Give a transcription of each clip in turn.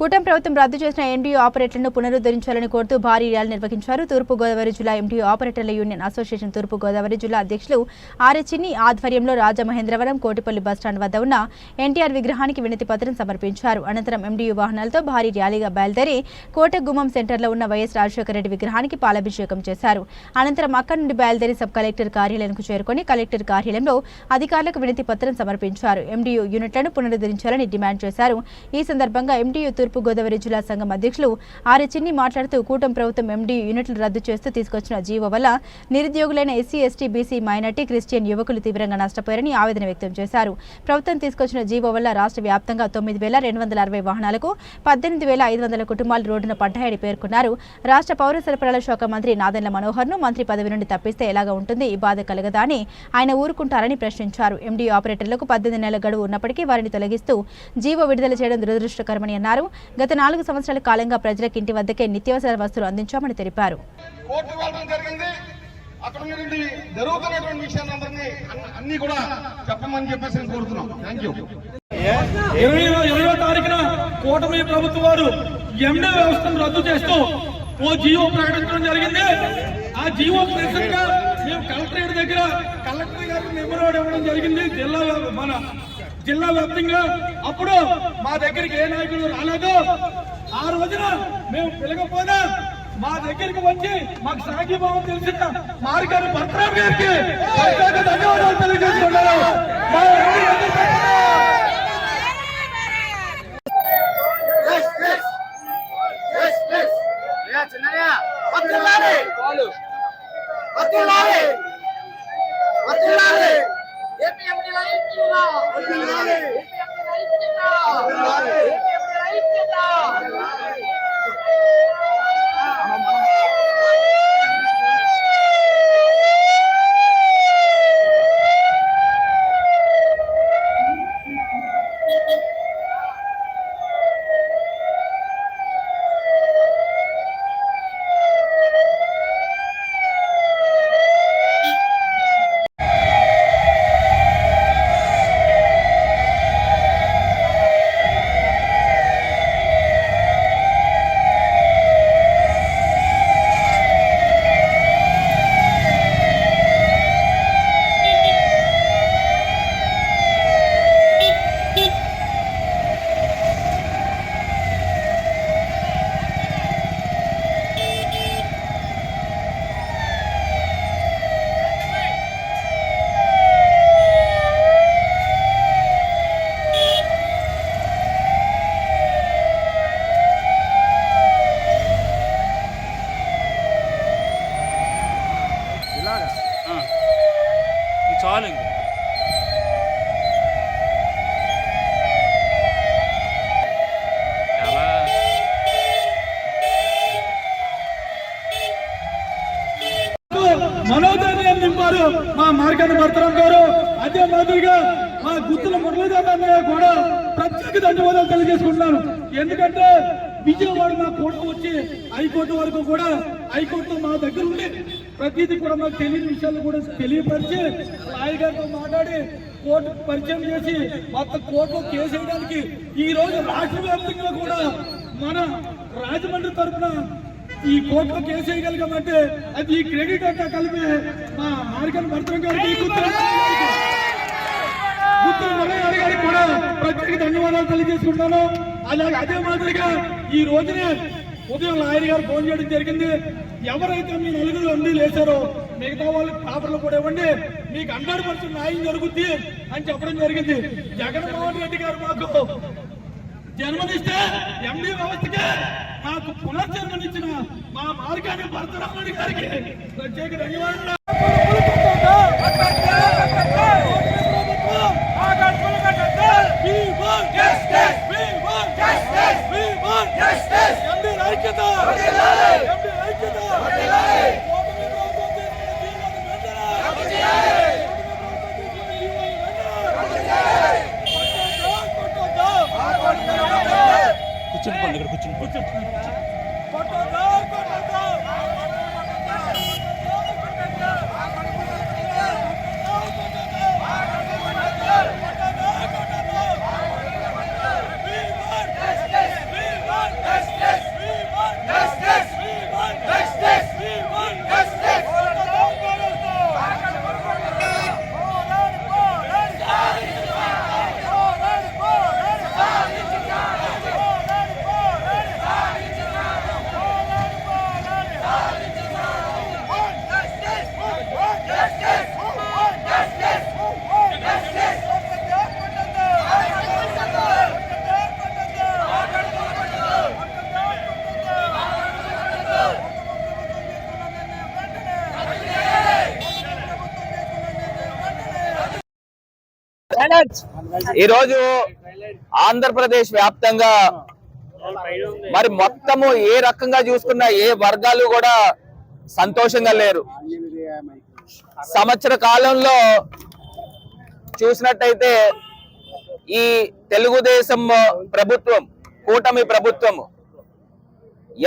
కూటమి ప్రభుత్వం రద్దు చేసిన ఎండియో ఆపరేటర్లను పునరుద్ధరించాలని కోరుతూ భారీ ర్యాలీ నిర్వహించారు. తూర్పు గోదావరి జిల్లా ఎండియో ఆపరేటర్ల యూనియన్ అసోసియేషన్ తూర్పు గోదావరి జిల్లా అధ్యక్షులు ఆర్ఏ ఆధ్వర్యంలో రాజమహేంద్రవరం కోటిపల్లి బస్టాండ్ వద్ద ఉన్న ఎన్టీఆర్ విగ్రహానికి వినతి పత్రం సమర్పించారు. అనంతరం ఎండియో వాహనాలతో భారీ ర్యాలీగా బయలుదేరి కోటగుమ్మం సెంటర్లో ఉన్న వైఎస్ రాజశేఖర రెడ్డి విగ్రహానికి పాలాభిషేకం చేశారు. అనంతరం అక్కడి నుండి బయలుదేరి సబ్ కలెక్టర్ కార్యాలయానికి చేరుకొని కలెక్టర్ కార్యాలయంలో అధికారులకు వినతి పత్రం సమర్పించారు. ఎండియో యూనిట్లను పునరుద్ధరించాలని డిమాండ్ చేశారు. ఈ సందర్భంగా ఎండియో తూర్పుగోదావరి జిల్లా సంఘం అధ్యక్షులు ఆర్య చిన్ని మాట్లాడుతూ కూటమి ప్రభుత్వం ఎండీ యూనిట్లు రద్దు చేస్తూ తీసుకొచ్చిన జీవో వల్ల నిరుద్యోగులైన SC ST BC minority Christian యువకులు తీవ్రంగా నష్టపోయారని ఆవేదన వ్యక్తం చేశారు. ప్రభుత్వం తీసుకొచ్చిన జీవో వల్ల రాష్ట్ర వ్యాప్తంగా తొమ్మిది వేల రెండు వందల అరవై వాహనాలకు పద్దెనిమిది వేల ఐదు వందల కుటుంబాలు రోడ్డున పడ్డాయని పేర్కొన్నారు. రాష్ట్ర పౌర సరఫరాల శాఖ మంత్రి నాదెండ్ల మనోహర్ను మంత్రి పదవి నుండి తప్పిస్తే ఎలాగా ఉంటుంది ఈ బాధ కలగదా అని ఆయన ఊరుకుంటారని ప్రశ్నించారు. ఎండీ ఆపరేటర్లకు పద్దెనిమిది నెలల గడువు ఉన్నప్పటికీ వారిని తొలగిస్తూ జీవో విడుదల చేయడం దురదృష్టకరమని అన్నారు. గత నాలుగు సంవత్సరాల కాలంగా ప్రజలకు ఇంటి వద్దకే నిత్యావసర వస్తువులు అందించామని తెలిపారు. కోర్టు వెళ్ళడం జరిగింది. అక్కడ ఉన్నటువంటి జరుగుతున్నటువంటి విషయాలందరినీ అన్ని- అన్ని కూడా చెప్పమని చెప్పేసి నేను కోరుతున్నాం. థ్యాంక్ యూ ఇరవై ఇరవయో తారీఖున కూటమి ప్రభుత్వం వారు ఎండే వ్యవస్థను రద్దు చేస్తూ ఓ జీవో ప్రకటించడం జరిగింది. ఆ జీవో మేము కలెక్టరేట్ దగ్గర కలెక్టర్ గారికి మెమోరాడు ఇవ్వడం జరిగింది. జిల్లా మన జిల్లా వ్యాప్తంగా అప్పుడు మా దగ్గరికి ఏ నాయకుడు రాలేదు. ఆ రోజున మేము పిలకపోయినా మా దగ్గరికి వచ్చి మాకు సాగిభావం తెలిసిన మార్గాన్ని భర్తరావు గారికి ధన్యవాదాలు తెలియజేస్తున్నాను ఎందుకంటే విజయవాడ మా కోర్టు వచ్చి హైకోర్టు వరకు కూడా హైకోర్టు మా దగ్గర ఉండి ప్రతిదీ కూడా మాకు తెలియని విషయాలు కూడా తెలియపరిచి లాయర్ గారితో మాట్లాడి కోర్టు పరిచయం చేసి మొత్తం కోర్టులో కేసు వేయడానికి ఈ రోజు రాష్ట్ర వ్యాప్తంగా కూడా మన రాజమండ్రి తరఫున ఈ కోర్టులో కేసు వేయగలిగామంటే అది ఈ క్రెడిట్ అంతా కలిపి మా మార్గన్ భర్తం గారికి గుత్తుల గారికి కూడా ప్రత్యేక ధన్యవాదాలు తెలియజేసుకుంటాను అలాగే అదే మాదిరిగా ఈ రోజునే ఉదయం లాయర్ గారు ఫోన్ చేయడం జరిగింది. ఎవరైతే మీ నలుగురు అండి లేచారో మిగతా వాళ్ళకి పేపర్లు కూడా ఇవ్వండి. మీకు హండ్రెడ్ పర్సెంట్ న్యాయం జరుగుద్ది అని చెప్పడం జరిగింది. జగన్మోహన్ రెడ్డి గారు మాకు జన్మనిస్తే ఎండి వ్యవస్థకే నాకు పునర్జన్మనిచ్చిన మా మార్గాన్ని భరతరాముడి గారికి ప్రత్యేక ధన్యవాదాలు. ఈరోజు ఆంధ్రప్రదేశ్ వ్యాప్తంగా మరి మొత్తము ఏ రకంగా చూసుకున్నా ఏ వర్గాలు కూడా సంతోషంగా లేరు. సంవత్సర కాలంలో చూసినట్టయితే ఈ తెలుగుదేశం ప్రభుత్వం కూటమి ప్రభుత్వం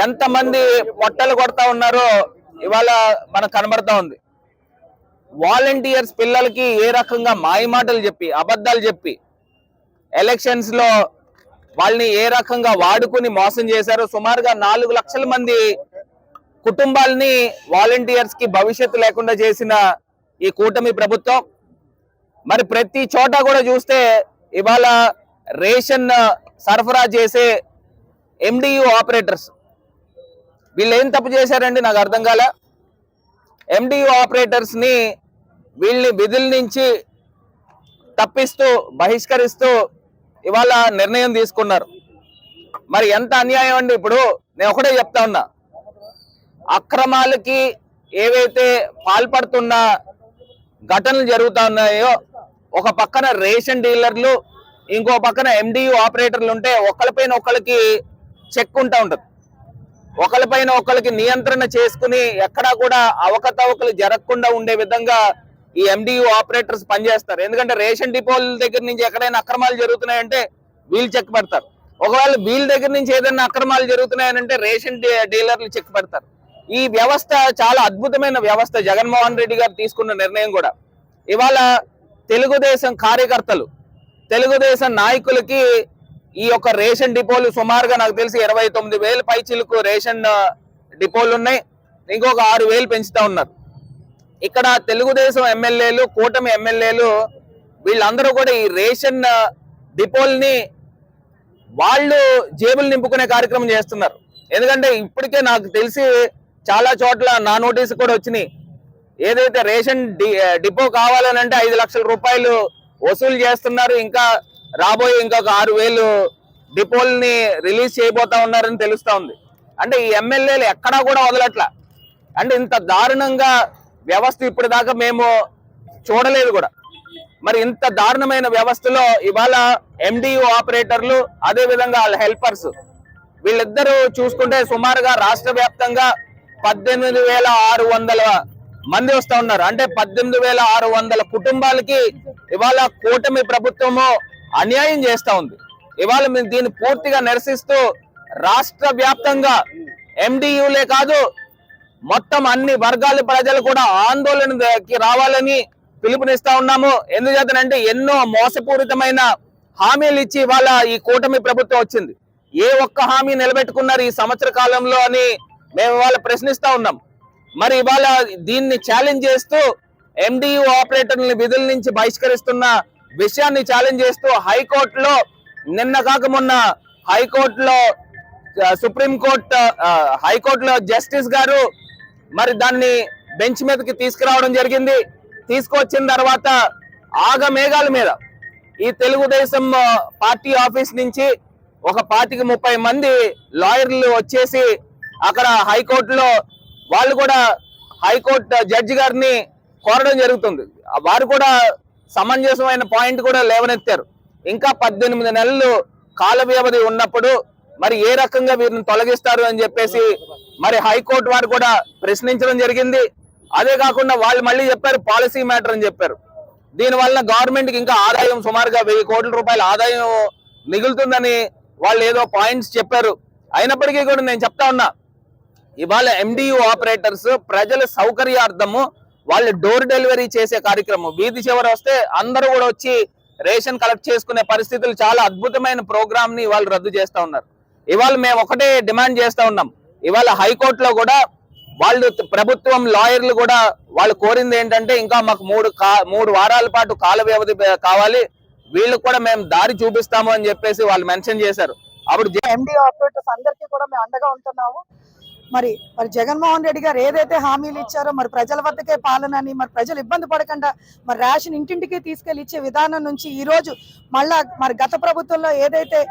ఎంతమంది పొట్టలు కొడతా ఉన్నారో ఇవాళ మనకు కనబడతా ఉంది. వాలంటీర్స్ పిల్లలకి ఏ రకంగా మాయమాటలు చెప్పి అబద్ధాలు చెప్పి ఎలక్షన్స్లో వాళ్ళని ఏ రకంగా వాడుకుని మోసం చేశారో సుమారుగా నాలుగు లక్షల మంది కుటుంబాలని వాలంటీర్స్కి భవిష్యత్తు లేకుండా చేసిన ఈ కూటమి ప్రభుత్వం. మరి ప్రతి చోట కూడా చూస్తే ఇవాళ రేషన్ సరఫరా చేసే ఎండియు ఆపరేటర్స్ వీళ్ళు ఏం తప్పు చేశారండి? నాకు అర్థం కాలే. ఎండియు ఆపరేటర్స్ని వీళ్ళని విధుల నుంచి తప్పిస్తూ బహిష్కరిస్తూ ఇవాళ నిర్ణయం తీసుకున్నారు. మరి ఎంత అన్యాయం అండి ఇప్పుడు? నేను ఒకటే చెప్తా ఉన్నా. అక్రమాలకి ఏవైతే పాల్పడుతున్న ఘటనలు జరుగుతూ ఉన్నాయో ఒక పక్కన రేషన్ డీలర్లు ఇంకో పక్కన ఎండియు ఆపరేటర్లు ఉంటే ఒకళ్ళపైన ఒకళ్ళకి చెక్ ఉంటా ఉంటుంది. ఒకరిపైన ఒకరికి నియంత్రణ చేసుకుని ఎక్కడా కూడా అవకతవకలు జరగకుండా ఉండే విధంగా ఈ ఎండియు ఆపరేటర్స్ పనిచేస్తారు. ఎందుకంటే రేషన్ డిపోల దగ్గర నుంచి ఎక్కడైనా అక్రమాలు జరుగుతున్నాయంటే వీళ్ళు చెక్ పెడతారు. ఒకవేళ వీళ్ళ దగ్గర నుంచి ఏదైనా అక్రమాలు జరుగుతున్నాయనంటే రేషన్ డీలర్లు చెక్ పెడతారు. ఈ వ్యవస్థ చాలా అద్భుతమైన వ్యవస్థ. జగన్మోహన్ రెడ్డి గారు తీసుకున్న నిర్ణయం కూడా. ఇవాళ తెలుగుదేశం కార్యకర్తలు తెలుగుదేశం నాయకులకి ఈ యొక్క రేషన్ డిపోలు సుమారుగా నాకు తెలిసి ఇరవై తొమ్మిది వేల పైచిలకు రేషన్ డిపోలు ఉన్నాయి. ఇంకొక ఆరు వేలు పెంచుతా ఉన్నారు. ఇక్కడ తెలుగుదేశం ఎమ్మెల్యేలు కూటమి ఎమ్మెల్యేలు వీళ్ళందరూ కూడా ఈ రేషన్ డిపోల్ని వాళ్ళు జేబులు నింపుకునే కార్యక్రమం చేస్తున్నారు. ఎందుకంటే ఇప్పటికే నాకు తెలిసి చాలా చోట్ల నా నోటీసు కూడా వచ్చినాయి. ఏదైతే రేషన్ డి- డిపో కావాలని అంటే ఐదు లక్షల రూపాయలు వసూలు చేస్తున్నారు. ఇంకా రాబోయే ఇంకొక ఆరు వేలు డిపోల్ని రిలీజ్ చేయబోతా ఉన్నారని తెలుస్తా ఉంది. అంటే ఈ ఎమ్మెల్యేలు ఎక్కడా కూడా వదలట్ల. అంటే ఇంత దారుణంగా వ్యవస్థ ఇప్పటిదాకా మేము చూడలేదు కూడా. మరి ఇంత దారుణమైన వ్యవస్థలో ఇవాళ ఎండియు ఆపరేటర్లు అదే విధంగా వాళ్ళ హెల్పర్స్ వీళ్ళిద్దరూ చూసుకుంటే సుమారుగా రాష్ట్ర వ్యాప్తంగా పద్దెనిమిది వేల ఆరు వందల మంది వస్తూ ఉన్నారు. అంటే పద్దెనిమిది వేల ఆరు వందల కుటుంబాలకి ఇవాళ కూటమి ప్రభుత్వము అన్యాయం చేస్తూ ఉంది. ఇవాళ మేము దీన్ని పూర్తిగా నిరసిస్తూ రాష్ట్ర వ్యాప్తంగా ఎండియులే కాదు మొత్తం అన్ని వర్గాల ప్రజలు కూడా ఆందోళనకి రావాలని పిలుపునిస్తా ఉన్నాము. ఎందుచేతనంటే ఎన్నో మోసపూరితమైన హామీలు ఇచ్చి ఇవాళ ఈ కూటమి ప్రభుత్వం వచ్చింది. ఏ ఒక్క హామీ నిలబెట్టుకున్నారు ఈ సంవత్సర కాలంలో అని మేము ఇవాళ ప్రశ్నిస్తా ఉన్నాం. మరి ఇవాళ దీన్ని ఛాలెంజ్ చేస్తూ ఎండియు ఆపరేటర్ని విధుల నుంచి బహిష్కరిస్తున్న విషయాన్ని ఛాలెంజ్ చేస్తూ హైకోర్టులో నిన్న కాక మొన్న హైకోర్టులో సుప్రీంకోర్టు హైకోర్టులో జస్టిస్ గారు మరి దాన్ని బెంచ్ మీదకి తీసుకురావడం జరిగింది. తీసుకొచ్చిన తర్వాత ఆగ మేఘాల మీద ఈ తెలుగుదేశం పార్టీ ఆఫీస్ నుంచి ఒక పార్టీకి ముప్పై మంది లాయర్లు వచ్చేసి అక్కడ హైకోర్టులో వాళ్ళు కూడా హైకోర్టు జడ్జి గారిని కోరడం జరుగుతుంది. వారు కూడా సమంజసమైన పాయింట్ కూడా లేవనెత్తారు. ఇంకా పద్దెనిమిది నెలలు కాల వ్యవధి ఉన్నప్పుడు మరి ఏ రకంగా వీరిని తొలగిస్తారు అని చెప్పేసి మరి హైకోర్టు వారు కూడా ప్రశ్నించడం జరిగింది. అదే కాకుండా వాళ్ళు మళ్ళీ చెప్పారు పాలసీ మ్యాటర్ అని చెప్పారు. దీని వలన ఇంకా ఆదాయం సుమారుగా వెయ్యి కోట్ల రూపాయల ఆదాయం మిగులుతుందని వాళ్ళు ఏదో పాయింట్స్ చెప్పారు. అయినప్పటికీ కూడా నేను చెప్తా ఉన్నా ఇవాళ ఎండియు ఆపరేటర్స్ ప్రజల సౌకర్యార్థము వాళ్ళు డోర్ డెలివరీ చేసే కార్యక్రమం. వీధి చివర వస్తే అందరూ కూడా వచ్చి రేషన్ కలెక్ట్ చేసుకునే పరిస్థితులు చాలా అద్భుతమైన ప్రోగ్రామ్ని వాళ్ళు రద్దు చేస్తూ ఉన్నారు. ఇవాళ మేము ఒకటే డిమాండ్ చేస్తూ ఉన్నాం. ఇవాళ హైకోర్టులో కూడా వాళ్ళు ప్రభుత్వం లాయర్లు కూడా వాళ్ళు కోరింది ఏంటంటే ఇంకా మాకు మూడు కా- మూడు వారాల పాటు కాల వ్యవధి కావాలి. వీళ్ళకి కూడా మేము దారి చూపిస్తాము అని చెప్పేసి వాళ్ళు మెన్షన్ చేశారు. అప్పుడు ఎండి ఆపరేటర్స్ అందరికీ కూడా మేము అండగా ఉంటున్నాము. మరి మరి జగన్మోహన్ రెడ్డి గారు ఏదైతే హామీలు ఇచ్చారో మరి ప్రజల వద్దకే పాలన అని మరి ప్రజలు ఇబ్బంది పడకుండా మరి రేషన్ ఇంటింటికి తీసుకెళ్ళి ఇచ్చే విధానం నుంచి ఈరోజు మళ్ళా మరి గత ప్రభుత్వంలో ఏదైతే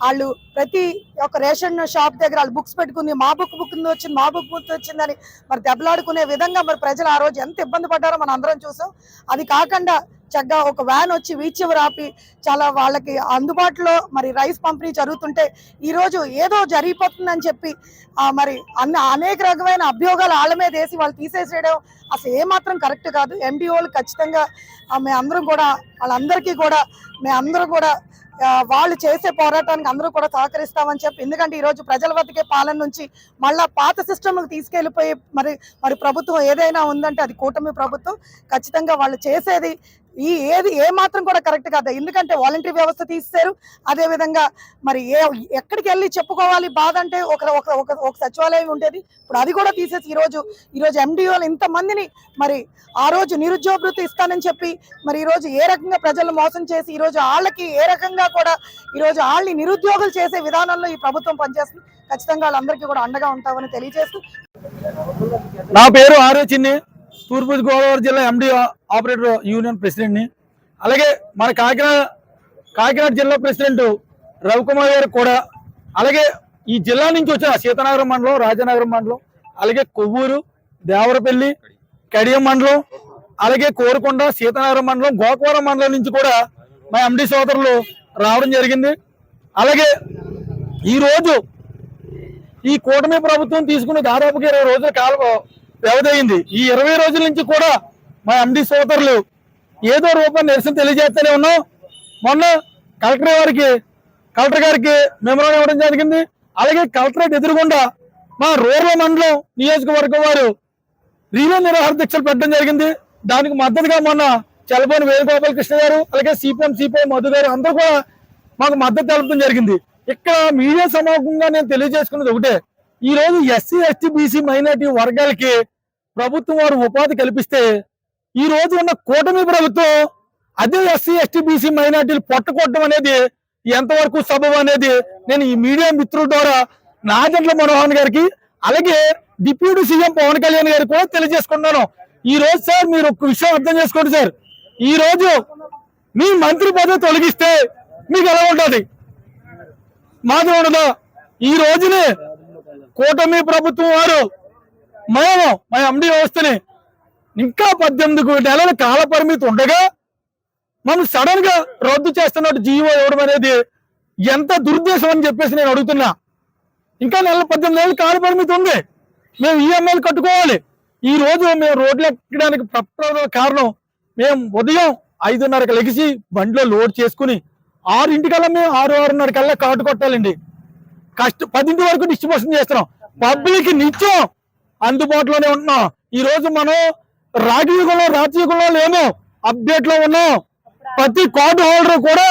వాళ్ళు ప్రతి ఒక్క రేషన్ షాప్ దగ్గర వాళ్ళు బుక్స్ పెట్టుకుని మా బుక్ బుక్ వచ్చింది మా బుక్ బుక్ వచ్చిందని మరి దెబ్బలాడుకునే విధంగా మరి ప్రజలు ఆ రోజు ఎంత ఇబ్బంది పడ్డారో మనం అందరం చూసాం. అది కాకుండా చక్కగా ఒక వ్యాన్ వచ్చి వీచ్ ఆపి చాలా వాళ్ళకి అందుబాటులో మరి రైస్ పంపిణీ జరుగుతుంటే ఈరోజు ఏదో జరిగిపోతుందని చెప్పి మరి అన్న అనేక రకమైన అభ్యోగాలు వాళ్ళ మీద వేసి వాళ్ళు తీసేసేయడం అసలు ఏమాత్రం కరెక్ట్ కాదు. ఎండిఓలు ఖచ్చితంగా మే మేమందరం కూడా వాళ్ళందరికీ కూడా మేమందరం కూడా వాళ్ళు చేసే పోరాటానికి అందరూ కూడా సహకరిస్తామని చెప్పి ఎందుకంటే ఈరోజు ప్రజల వద్దకే పాలన నుంచి మళ్ళా పాత సిస్టమ్కి తీసుకెళ్ళిపోయి మరి మరి ప్రభుత్వం ఏదైనా ఉందంటే అది కూటమి ప్రభుత్వం. ఖచ్చితంగా వాళ్ళు చేసేది ఈ ఏది ఏ మాత్రం కూడా కరెక్ట్ కాదు. ఎందుకంటే వాలంటరీ వ్యవస్థ తీస్తారు అదేవిధంగా మరి ఏ ఎక్కడికి వెళ్ళి చెప్పుకోవాలి బాధ అంటే ఒక ఒక ఒక సచివాలయం ఉండేది. ఇప్పుడు అది కూడా తీసేసి ఈరోజు ఈరోజు ఎండిఓలు ఇంతమందిని మరి ఆ రోజు నిరుద్యోగ వృత్తి ఇస్తానని చెప్పి మరి ఈరోజు ఏ రకంగా ప్రజలను మోసం చేసి ఈరోజు వాళ్ళకి ఏ రకంగా కూడా ఈరోజు వాళ్ళని నిరుద్యోగులు చేసే విధానంలో ఈ ప్రభుత్వం పనిచేస్తుంది. ఖచ్చితంగా వాళ్ళందరికీ కూడా అండగా ఉంటామని తెలియజేస్తూ నా పేరు ఆర్ఏ చిన్ని. తూర్పు గోదావరి జిల్లా ఎండిఓ ఆపరేటర్ యూనియన్ ప్రెసిడెంట్ని. అలాగే మన కాకినాడ కాకినాడ జిల్లా ప్రెసిడెంట్ రవికుమార్ గారు కూడా. అలాగే ఈ జిల్లా నుంచి వచ్చిన సీతనగరం మండలం రాజానగరం మండలం అలాగే కొవ్వూరు దేవరపల్లి కడియం మండలం అలాగే కోరుకొండ సీతనగరం మండలం గోకవరం మండలం నుంచి కూడా మా ఎండి సోదరులు రావడం జరిగింది. అలాగే ఈరోజు ఈ కూటమి ప్రభుత్వం తీసుకుని దాదాపుగా ఇరవై రోజుల కాలం వ్యవధి అయింది. ఈ ఇరవై రోజుల నుంచి కూడా మా ఎండి సోదరులు ఏదో రూపం నిరసన తెలియజేస్తూనే ఉన్నాం. మొన్న కలెక్టర్ గారికి కలెక్టర్ గారికి మెమోరాన్ ఇవ్వడం జరిగింది. అలాగే కలెక్టరేట్ ఎదురుగుండా మా రూరల్ మండలం నియోజకవర్గం వారు రీలే నిరాహార దీక్షలు పెట్టడం జరిగింది. దానికి మద్దతుగా మొన్న చలపోని వేణుగోపాల కృష్ణ గారు అలాగే సిపిఎం సిపిఐ మధు గారు అందరూ కూడా మాకు మద్దతు తెలపడం జరిగింది. ఇక్కడ మీడియా సమూహంగా నేను తెలియజేసుకున్నది ఒకటే. ఈ రోజు ఎస్సీ ఎస్టీ బీసీ మైనార్టీ వర్గాలకి ప్రభుత్వం వారు ఉపాధి కల్పిస్తే ఈ రోజు ఉన్న కూటమి ప్రభుత్వం అదే ఎస్సీ ఎస్టీ బీసీ మైనార్టీలు పొట్టకొట్టడం అనేది ఎంతవరకు సబబు అనేది నేను ఈ మీడియా మిత్రుల ద్వారా నాదెండ్ల మనోహన్ గారికి అలాగే డిప్యూటీ సీఎం పవన్ కళ్యాణ్ గారికి కూడా తెలియజేసుకుంటున్నాను. ఈ రోజు సార్ మీరు ఒక విషయం అర్థం చేసుకోండి సార్. ఈ రోజు మీ మంత్రి పదవి తొలగిస్తే మీకు ఎలా ఉంటుంది? మాది ఉండదు? ఈ రోజునే కూటమి ప్రభుత్వం వారు మేము మా ఎండి వ్యవస్థని ఇంకా పద్దెనిమిది నెలల కాల పరిమితి ఉండగా మనం సడన్గా రద్దు చేస్తున్నట్టు జీవో ఇవ్వడం అనేది ఎంత దురుద్దేశం అని చెప్పేసి నేను అడుగుతున్నా. ఇంకా నెల పద్దెనిమిది నెలల కాల పరిమితి ఉంది. మేము ఈఎంఐలు కట్టుకోవాలి. ఈ రోజు మేము రోడ్లు ఎక్కడానికి ప్రప్రథమ కారణం మేము ఉదయం ఐదున్నరకు లెగిసి బండిలో లోడ్ చేసుకుని ఆరింటికల్లా మేము ఆరు ఆరున్నర కల్లా కాటు కొట్టాలండి. కష్ట పదింటి వరకు డిస్ట్రిబ్యూషన్ చేస్తున్నాం. పబ్లిక్ నిత్యం అందుబాటులోనే ఉంటున్నాం. ఈ రోజు మనం రాగి యుగంలో రాతి యుగంలో లేము అప్డేట్లో ఉన్నాం. ప్రతి కార్డు హోల్డర్ కూడా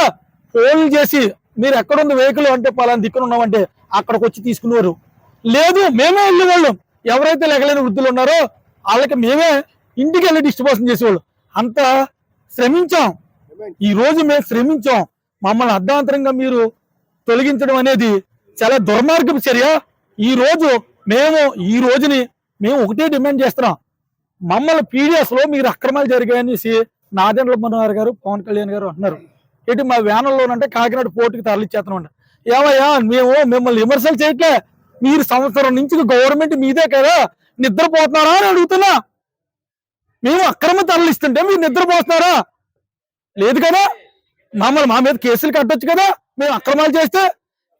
ఫోన్ చేసి మీరు ఎక్కడుంది వెహికల్ అంటే పలానా దిక్కున ఉన్నామంటే అక్కడికి వచ్చి తీసుకునేవారు. లేదు మేమే వెళ్ళేవాళ్ళం. ఎవరైతే లెగలేని వృద్ధులు ఉన్నారో వాళ్ళకి మేమే ఇంటికి వెళ్ళి డిస్ట్రిబ్యూషన్ చేసేవాళ్ళు. అంత శ్రమించాం. ఈ రోజు మేము శ్రమించాం. మమ్మల్ని అర్ధాంతరంగా మీరు తొలగించడం అనేది చాలా దుర్మార్గపు చర్య. ఈ రోజు మేము ఈ రోజుని మేము ఒకటే డిమాండ్ చేస్తున్నాం. మమ్మల్ని పీడిఎస్లో మీరు అక్రమాలు జరిగాయనేసి నాదెండ్ల మనోహర్ గారు పవన్ కళ్యాణ్ గారు అంటున్నారు. ఇటు మా వ్యాన్లోనంటే కాకినాడ పోర్టుకి తరలిచ్చేస్తున్నాం ఏమయ్యా మేము మిమ్మల్ని విమర్శలు చేయట్లే. మీరు సంవత్సరం నుంచి గవర్నమెంట్ మీదే కదా నిద్రపోతున్నారా అని అడుగుతున్నా. మేము అక్రమ తరలిస్తుంటే మీరు నిద్రపోతున్నారా? లేదు కదా? మమ్మల్ని మా మీద కేసులు కట్టొచ్చు కదా? మేము అక్రమాలు చేస్తే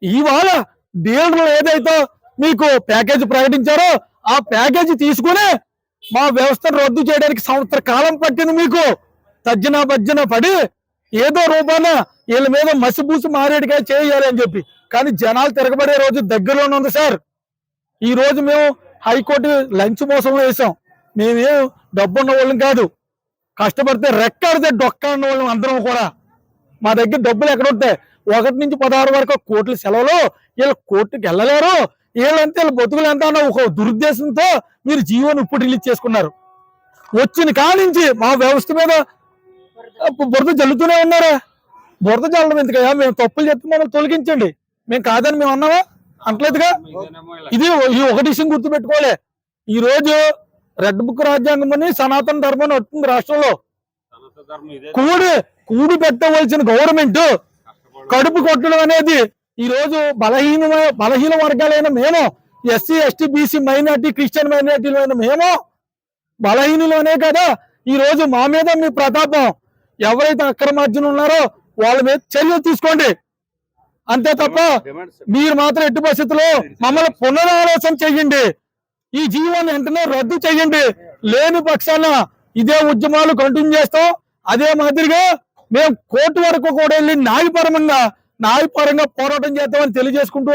ఇవాళ డీలర్లు ఏదైతే మీకు ప్యాకేజీ ప్రకటించారో ఆ ప్యాకేజీ తీసుకుని మా వ్యవస్థను రద్దు చేయడానికి సంవత్సర కాలం పట్టింది మీకు. తజ్జన భజ్జన పడి ఏదో రూపాన వీళ్ళ మీద మసిబూసి మారేడుగా చేయాలి అని చెప్పి. కానీ జనాలు తిరగబడే రోజు దగ్గరలోనే ఉంది సార్. ఈ రోజు మేము హైకోర్టు లంచ్ మోసంలో వేసాం. మేమేం డబ్బున్న వాళ్ళం కాదు. కష్టపడితే రెక్కడితే డొక్క ఉన్న వాళ్ళం అందరం కూడా. మా దగ్గర డబ్బులు ఎక్కడ ఉంటాయి? ఒకటి నుంచి పదహారు వరకు కోట్ల సెలవులు వీళ్ళు కోర్టుకి వెళ్ళలేరు. వీళ్ళంతా వీళ్ళ బతుకులు ఎంత అన్న ఒక దురుద్దేశంతో మీరు జీవోని ఇప్పుడు రిలీజ్ చేసుకున్నారు. వచ్చిన కానించి మా వ్యవస్థ మీద బురద జల్లుతూనే ఉన్నారా. బురద జల్లడం ఎందుకయ్యా? మేము తప్పులు చెప్తే తొలగించండి. మేము కాదని మేము అన్నావా అంటలేదుగా ఇది ఈ ఒకటి విషయం గుర్తుపెట్టుకోవాలి. ఈ రోజు రెడ్ బుక్ రాజ్యాంగం అని సనాతన ధర్మం వస్తుంది రాష్ట్రంలో. కూడి కూడి పెట్టవలసిన గవర్నమెంట్ కడుపు కొట్టడం అనేది ఈ రోజు బలహీన బలహీన వర్గాలైన మేము SC ST BC minority Christian మైనార్టీలైన మేము బలహీనులోనే కదా. ఈ రోజు మా మీద మీ ప్రతాపం. ఎవరైతే అక్రమార్జున ఉన్నారో వాళ్ళ మీద చర్యలు తీసుకోండి. అంతే తప్ప మీరు మాత్రం ఎట్టి పరిస్థితుల్లో మమ్మల్ని పునరాలోచన చెయ్యండి ఈ జీవోని వెంటనే రద్దు చెయ్యండి లేని పక్షాన ఇదే ఉద్యమాలు కంటిన్యూ చేస్తాం. అదే మాదిరిగా మేము కోర్టు వరకు కూడా వెళ్ళి న్యాయపరంగా న్యాయపరంగా పోరాటం చేద్దామని తెలియజేసుకుంటూ